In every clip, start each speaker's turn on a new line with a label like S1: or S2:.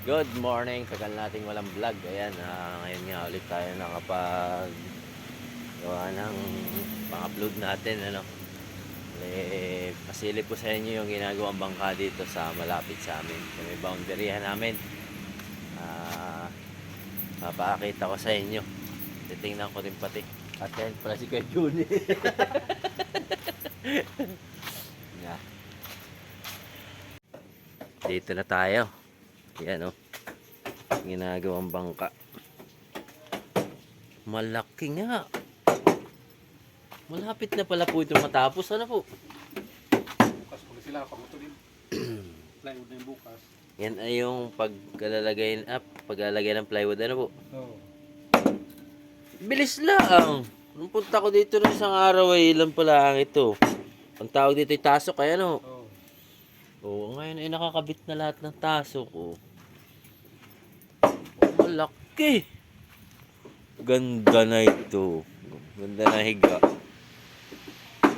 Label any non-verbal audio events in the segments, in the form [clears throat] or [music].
S1: Good morning. Tagal nating walang vlog. Ayan, ah, ngayon nga ulit tayo nakapag gawa ng pang-upload natin. Ano? Eh, pasilip ko sa inyo yung ginagawang bangka dito sa malapit sa amin. Sa may boundaryan namin. Ah, papakita ko sa inyo. Titingnan ko din pati. At yan pala si Kuya Juni. [laughs] yeah. Dito na tayo. Yan oh. Ginagawang bangka. Malaki nga. Malapit na pala po ito matapos. Ano po?
S2: Bukas pag sila, pagutulin. [clears throat] Plywood na yung bukas.
S1: Yan ay yung paglalagay up, paglalagay ng plywood. Ano po?
S2: Oo.
S1: Bilis lang. Nung punta ko dito ng isang araw ay ilan pala ang ito. Ang tawag dito ay tasok. Kaya ano?
S2: Oo.
S1: Oo, ngayon ay nakakabit na lahat ng tasok. Oh. Oh, malaki. Ganda na ito. Ganda na higa.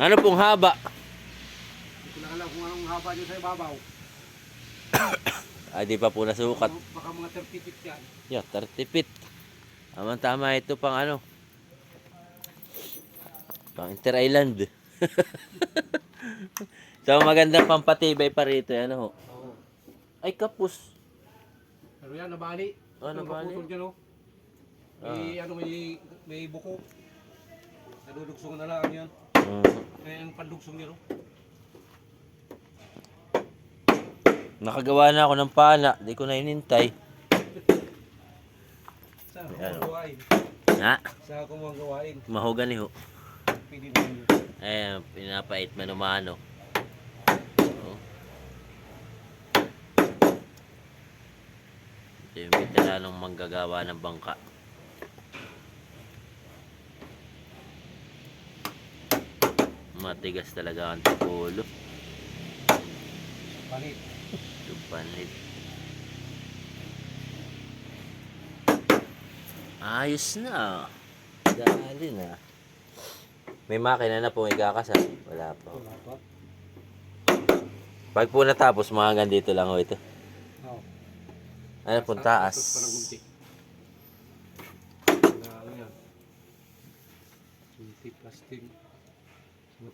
S1: Ano pong haba?
S2: Hindi ko na alam kung anong haba nyo sa ibabaw. [coughs]
S1: Ah, di pa po nasukat.
S2: Baka mga 30 feet yan.
S1: Yeah, 30 feet. Tama tama ito pang ano. Pang inter-island. [laughs] so maganda pampatibay pa rito. Ano ho? Ay, kapus.
S2: Pero yan, nabali.
S1: Ah, nabali?
S2: kaputol dyan, oh. May, ano, may, may buko. Nadudugsong na lang yan.
S1: Mm.
S2: Kaya ang pandugsong niya, oh.
S1: Nakagawa na ako ng pana. Di ko na inintay.
S2: Sa mga
S1: oh.
S2: gawain.
S1: Ha?
S2: Sa ako mga gawain.
S1: Mahogany ho.
S2: Pwede na yun.
S1: Ayan, pinapait manumano. Ito yung veteranong manggagawa ng bangka. Matigas talaga ang tipulo.
S2: Palit.
S1: Tupanit. Ayos na. Dali na. May makina na pong ikakasal. Wala pa.
S2: Wala pa.
S1: Pag po natapos, mga hanggang dito lang ho ito.
S2: Oo.
S1: Ano pong taas?
S2: Tapos pa ng gunti. Na, ano yan? 20 plus 10. Mga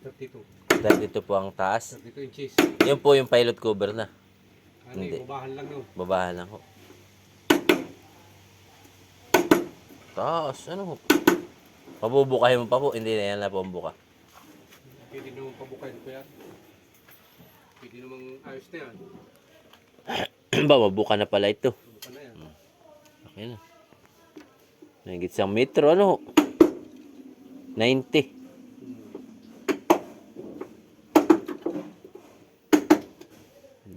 S2: 32.
S1: Dahil dito po ang taas.
S2: 32 inches.
S1: Yun po yung pilot cover na.
S2: Ano
S1: Hindi.
S2: babahan lang yun.
S1: Babahan lang ho. Taas, ano ho? Pabubukahin mo pa po. Hindi na yan na po ang buka.
S2: Pwede naman pabukayin ko yan. Pwede namang ayos na yan. [clears throat]
S1: ba, mabuka na pala ito. Okay na. Nagigit sa metro, ano ho? 90.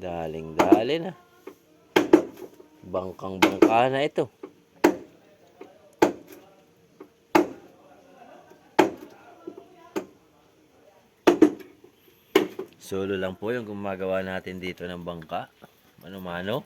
S1: Daling dali na. Bangkang bangka na ito. Solo lang po yung gumagawa natin dito ng bangka. Mano-mano.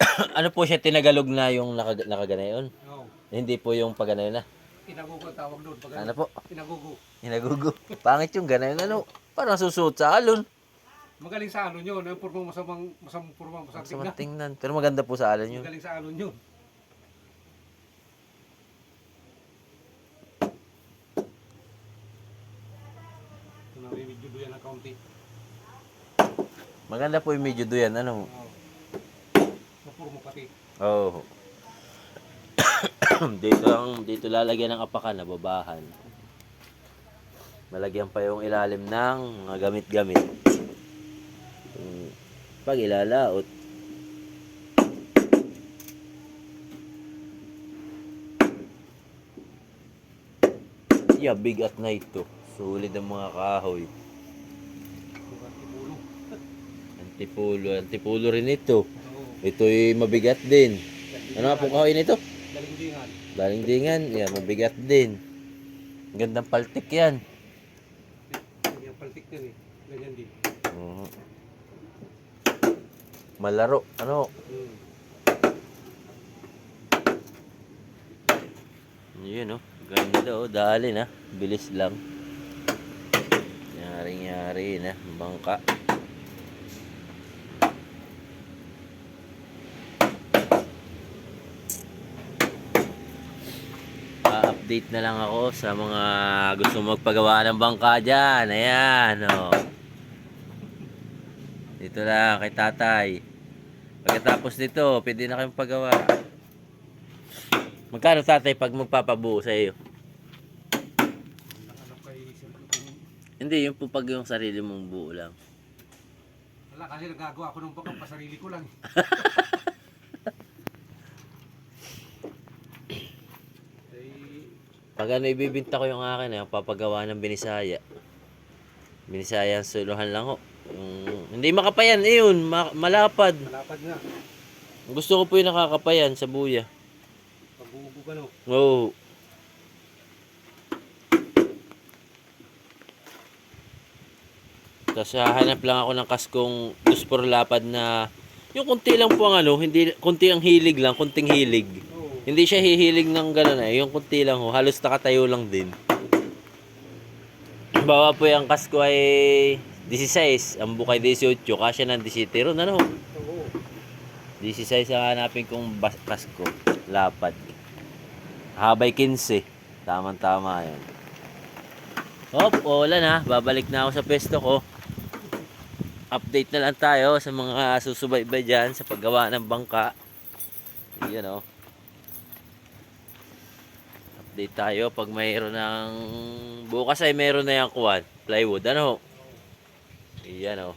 S1: [coughs] ano po siya tinagalog na yung naka, nakaganayon?
S2: Oo.
S1: Hindi po yung paganayon na.
S2: Inagugo tawag doon. Pag
S1: Ano po?
S2: Inagugo.
S1: Hinagugo. Pangit yung ganayon. Ano? Parang susuot sa alon.
S2: Magaling sa alon yun. Yung purmang masamang, masamang purmang masang
S1: Sa
S2: tingnan.
S1: tingnan. Pero maganda po sa alon yun.
S2: Magaling sa alon yun. Ito na may medyo doon ng kaunti.
S1: Maganda po yung medyo doyan. Ano?
S2: Oo. Mapurmo pati.
S1: Oo. dito ang dito lalagyan ng apakan na babahan. Malagyan pa yung ilalim ng mga gamit-gamit. Pag ilalaot. Yeah, bigat na ito. Sulit ang mga kahoy. Antipulo. Antipulo rin ito.
S2: Oo.
S1: Ito'y mabigat din. Ano nga pong kahoy nito?
S2: Galing dingan.
S1: Daling dingan, yan, mabigat din. Gandang paltik yan.
S2: Yung paltik yan eh. Ganyan din.
S1: Mhm. Malaro, ano,
S2: Hmm.
S1: Yun oh. Ganda oh. Dali na. Bilis lang. Yari-yari na. Bangka. Update na lang ako sa mga gusto magpagawa ng bangka dyan. Ayan, oh. Dito lang kay tatay. Pagkatapos nito, pwede na kayong pagawa. Magkano tatay pag magpapabuo sa iyo?
S2: Ano
S1: Hindi, yung po pag yung sarili mong buo lang.
S2: wala kasi nagagawa ako ng baka pa sarili ko lang. [laughs] eh,
S1: Pag ano ibibinta ko yung akin, eh, papagawa ng binisaya. Binisaya ang suluhan lang ho. Yung, hindi makapayan, eh yun, ma- malapad.
S2: malapad nga.
S1: Gusto ko po yung nakakapayan sa buya.
S2: Pag-uubog ano.
S1: Oo. Tapos hahanap lang ako ng kaskong duspor lapad na yung kunti lang po ang ano, hindi kunti ang hilig lang, kunting hilig. Hindi siya hihilig ng gano'n eh, yung kunti lang ho, halos nakatayo lang din. Bawa po yung kasko ay 16, ang bukay 18, kasya ng 17 ron, ano?
S2: Oo.
S1: 16 ang hanapin kong bas- kasko, lapad. Habay 15, tamang-tama yun. Hop, wala na, babalik na ako sa pesto ko. Update na lang tayo sa mga susubaybay dyan sa paggawa ng bangka. Yan o. Update tayo pag mayroon ng... Bukas ay mayroon na yung kuwan. Plywood. Ano? Yan o.